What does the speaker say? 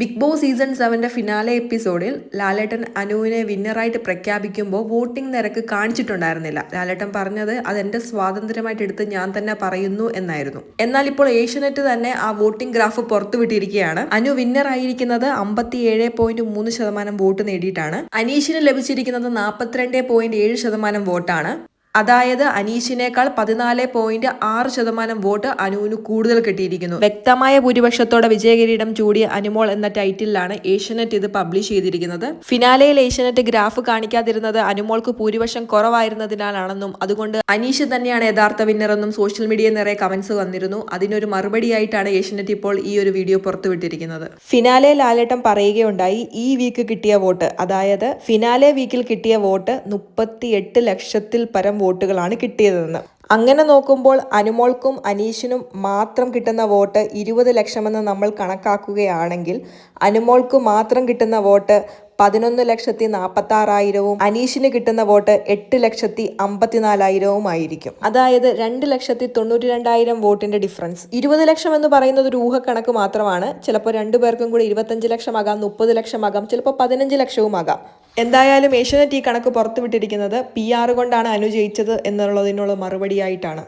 Big boss season സെവന്റെ finale എപ്പിസോഡിൽ ലാലേട്ടൻ അനുവിനെ വിന്നറായിട്ട് പ്രഖ്യാപിക്കുമ്പോൾ വോട്ടിംഗ് നിരക്ക് കാണിച്ചിട്ടുണ്ടായിരുന്നില്ല. ലാലേട്ടൻ പറഞ്ഞത് അതെന്റെ സ്വാതന്ത്ര്യമായിട്ട് എടുത്ത് ഞാൻ തന്നെ പറയുന്നു എന്നായിരുന്നു. എന്നാൽ ഇപ്പോൾ ഏഷ്യനെറ്റ് തന്നെ ആ വോട്ടിംഗ് ഗ്രാഫ് പുറത്തുവിട്ടിരിക്കുകയാണ്. അനു വിന്നറായിരിക്കുന്നത് അമ്പത്തിയേഴ് പോയിന്റ് മൂന്ന് ശതമാനം വോട്ട് നേടിയിട്ടാണ്. അനീഷിന് ലഭിച്ചിരിക്കുന്നത് നാൽപ്പത്തിരണ്ട് പോയിന്റ് ഏഴ് ശതമാനം വോട്ടാണ്. അതായത് അനീഷിനേക്കാൾ പതിനാല് പോയിന്റ് ആറ് ശതമാനം വോട്ട് അനുവിന് കൂടുതൽ കിട്ടിയിരിക്കുന്നു. വ്യക്തമായ ഭൂരിപക്ഷത്തോടെ വിജയകിരീടം ചൂടിയ അനുമോൾ എന്ന ടൈറ്റിലാണ് ഏഷ്യനെറ്റ് ഇത് പബ്ലിഷ് ചെയ്തിരിക്കുന്നത്. ഫിനാലയിൽ ഏഷ്യനെറ്റ് ഗ്രാഫ് കാണിക്കാതിരുന്നത് അനുമോൾക്ക് ഭൂരിപക്ഷം കുറവായിരുന്നതിനാലാണെന്നും അതുകൊണ്ട് അനീഷ് തന്നെയാണ് യഥാർത്ഥ വിന്നറെന്നും സോഷ്യൽ മീഡിയ നിറയെ കമന്റ്സ് വന്നിരുന്നു. അതിനൊരു മറുപടിയായിട്ടാണ് ഏഷ്യനെറ്റ് ഇപ്പോൾ ഈ ഒരു വീഡിയോ പുറത്തുവിട്ടിരിക്കുന്നത്. ഫിനാലെ ലാലേട്ടം പറയുകയുണ്ടായി ഈ വീക്ക് കിട്ടിയ വോട്ട് അതായത് ഫിനാലെ വീക്കിൽ കിട്ടിയ വോട്ട് മുപ്പത്തി ലക്ഷത്തിൽ പരം വോട്ടുകളാണ് കിട്ടിയതെന്ന്. അങ്ങനെ നോക്കുമ്പോൾ അനുമോൾക്കും അനീഷിനും മാത്രം കിട്ടുന്ന വോട്ട് ഇരുപത് ലക്ഷമെന്ന് നമ്മൾ കണക്കാക്കുകയാണെങ്കിൽ അനുമോൾക്ക് മാത്രം കിട്ടുന്ന വോട്ട് പതിനൊന്ന് ലക്ഷത്തി നാൽപ്പത്തി ആറായിരവും അനീഷിന് കിട്ടുന്ന വോട്ട് എട്ട് ലക്ഷത്തി അമ്പത്തിനാലായിരവും ആയിരിക്കും അതായത് രണ്ട് ലക്ഷത്തി തൊണ്ണൂറ്റി രണ്ടായിരം വോട്ടിന്റെ ഡിഫറൻസ്. ഇരുപത് ലക്ഷം എന്ന് പറയുന്നത് ഒരു ഊഹക്കണക്ക് മാത്രമാണ്. ചിലപ്പോൾ രണ്ടു പേർക്കും കൂടി ഇരുപത്തഞ്ച് ലക്ഷമാകാം മുപ്പത് ലക്ഷമാകാം ചിലപ്പോൾ പതിനഞ്ച് ലക്ഷവുമാകാം. എന്തായാലും ഏഷ്യനെറ്റ് ഈ കണക്ക് പുറത്തുവിട്ടിരിക്കുന്നത് പി ആർ കൊണ്ടാണ് അനുജയിച്ചത് എന്നുള്ളതിനുള്ള മറുപടിയായിട്ടാണ്.